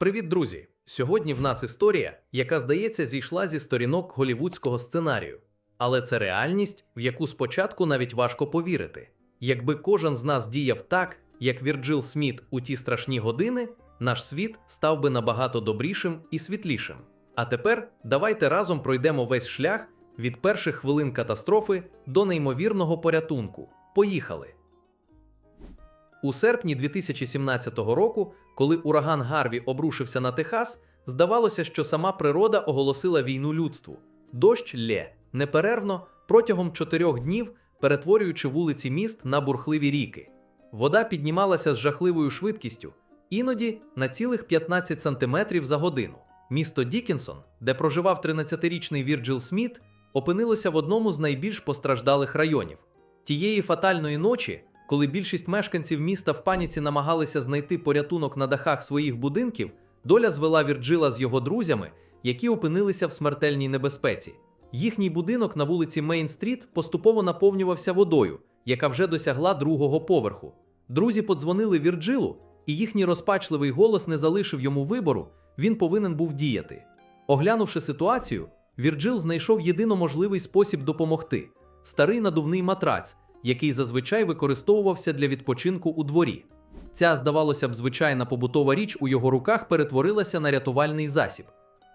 Привіт, друзі! Сьогодні в нас історія, яка, здається, зійшла зі сторінок голівудського сценарію. Але це реальність, в яку спочатку навіть важко повірити. Якби кожен з нас діяв так, як Вірджил Сміт у ті страшні години, наш світ став би набагато добрішим і світлішим. А тепер давайте разом пройдемо весь шлях від перших хвилин катастрофи до неймовірного порятунку. Поїхали! У серпні 2017 року, коли ураган Гарві обрушився на Техас, здавалося, що сама природа оголосила війну людству. Дощ лє неперервно протягом чотирьох днів, перетворюючи вулиці міст на бурхливі ріки. Вода піднімалася з жахливою швидкістю, іноді на цілих 15 сантиметрів за годину. Місто Дікінсон, де проживав 13-річний Вірджил Сміт, опинилося в одному з найбільш постраждалих районів. Тієї фатальної ночі, коли більшість мешканців міста в паніці намагалися знайти порятунок на дахах своїх будинків, доля звела Вірджила з його друзями, які опинилися в смертельній небезпеці. Їхній будинок на вулиці Мейн-стріт поступово наповнювався водою, яка вже досягла другого поверху. Друзі подзвонили Вірджилу, і їхній розпачливий голос не залишив йому вибору, він повинен був діяти. Оглянувши ситуацію, Вірджил знайшов єдино можливий спосіб допомогти старий надувний матрац, який зазвичай використовувався для відпочинку у дворі. Ця, здавалося б, звичайна побутова річ у його руках перетворилася на рятувальний засіб.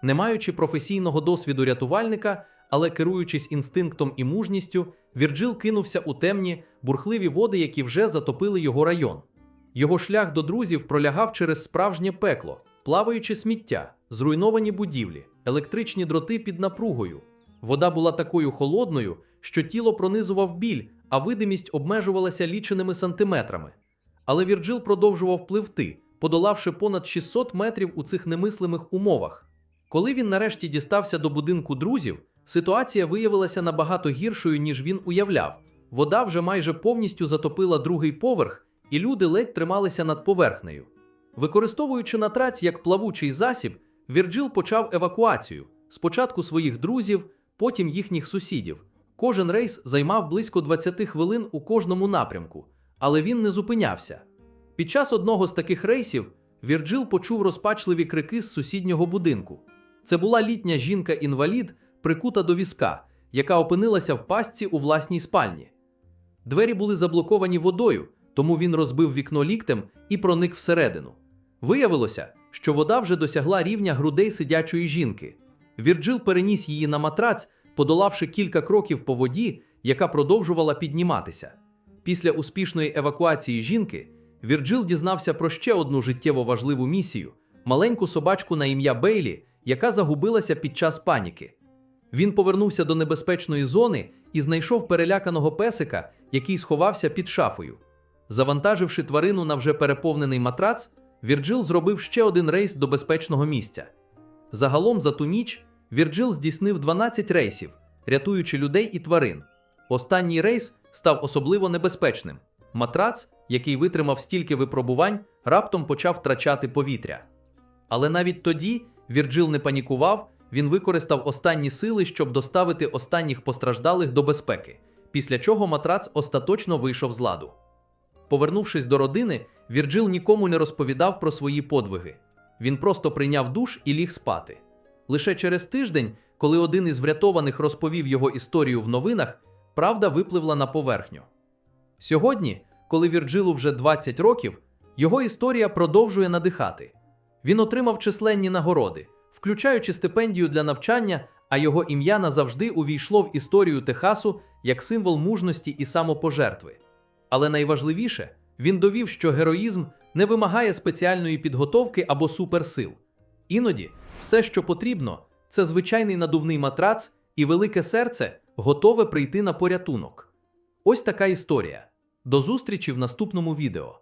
Не маючи професійного досвіду рятувальника, але керуючись інстинктом і мужністю, Вірджил кинувся у темні, бурхливі води, які вже затопили його район. Його шлях до друзів пролягав через справжнє пекло, плаваючи сміття, зруйновані будівлі, електричні дроти під напругою. Вода була такою холодною, що тіло пронизував біль, а видимість обмежувалася ліченими сантиметрами. Але Вірджил продовжував пливти, подолавши понад 600 метрів у цих немислимих умовах. Коли він нарешті дістався до будинку друзів, ситуація виявилася набагато гіршою, ніж він уявляв. Вода вже майже повністю затопила другий поверх, і люди ледь трималися над поверхнею. Використовуючи натрац як плавучий засіб, Вірджил почав евакуацію спочатку своїх друзів, потім їхніх сусідів. Кожен рейс займав близько 20 хвилин у кожному напрямку, але він не зупинявся. Під час одного з таких рейсів Вірджил почув розпачливі крики з сусіднього будинку. Це була літня жінка-інвалід, прикута до візка, яка опинилася в пастці у власній спальні. Двері були заблоковані водою, тому він розбив вікно ліктем і проник всередину. Виявилося, що вода вже досягла рівня грудей сидячої жінки. Вірджил переніс її на матрац, подолавши кілька кроків по воді, яка продовжувала підніматися. Після успішної евакуації жінки Вірджил дізнався про ще одну життєво важливу місію маленьку собачку на ім'я Бейлі, яка загубилася під час паніки. Він повернувся до небезпечної зони і знайшов переляканого песика, який сховався під шафою. Завантаживши тварину на вже переповнений матрац, Вірджил зробив ще один рейс до безпечного місця. Загалом за ту ніч Вірджил здійснив 12 рейсів, рятуючи людей і тварин. Останній рейс став особливо небезпечним. Матрац, який витримав стільки випробувань, раптом почав втрачати повітря. Але навіть тоді Вірджил не панікував, він використав останні сили, щоб доставити останніх постраждалих до безпеки, після чого матрац остаточно вийшов з ладу. Повернувшись до родини, Вірджил нікому не розповідав про свої подвиги. Він просто прийняв душ і ліг спати. Лише через тиждень, коли один із врятованих розповів його історію в новинах, правда випливла на поверхню. Сьогодні, коли Вірджилу вже 20 років, його історія продовжує надихати. Він отримав численні нагороди, включаючи стипендію для навчання, а його ім'я назавжди увійшло в історію Техасу як символ мужності і самопожертви. Але найважливіше, він довів, що героїзм не вимагає спеціальної підготовки або суперсил. Іноді все, що потрібно, це звичайний надувний матрац і велике серце, готове прийти на порятунок. Ось така історія. До зустрічі в наступному відео.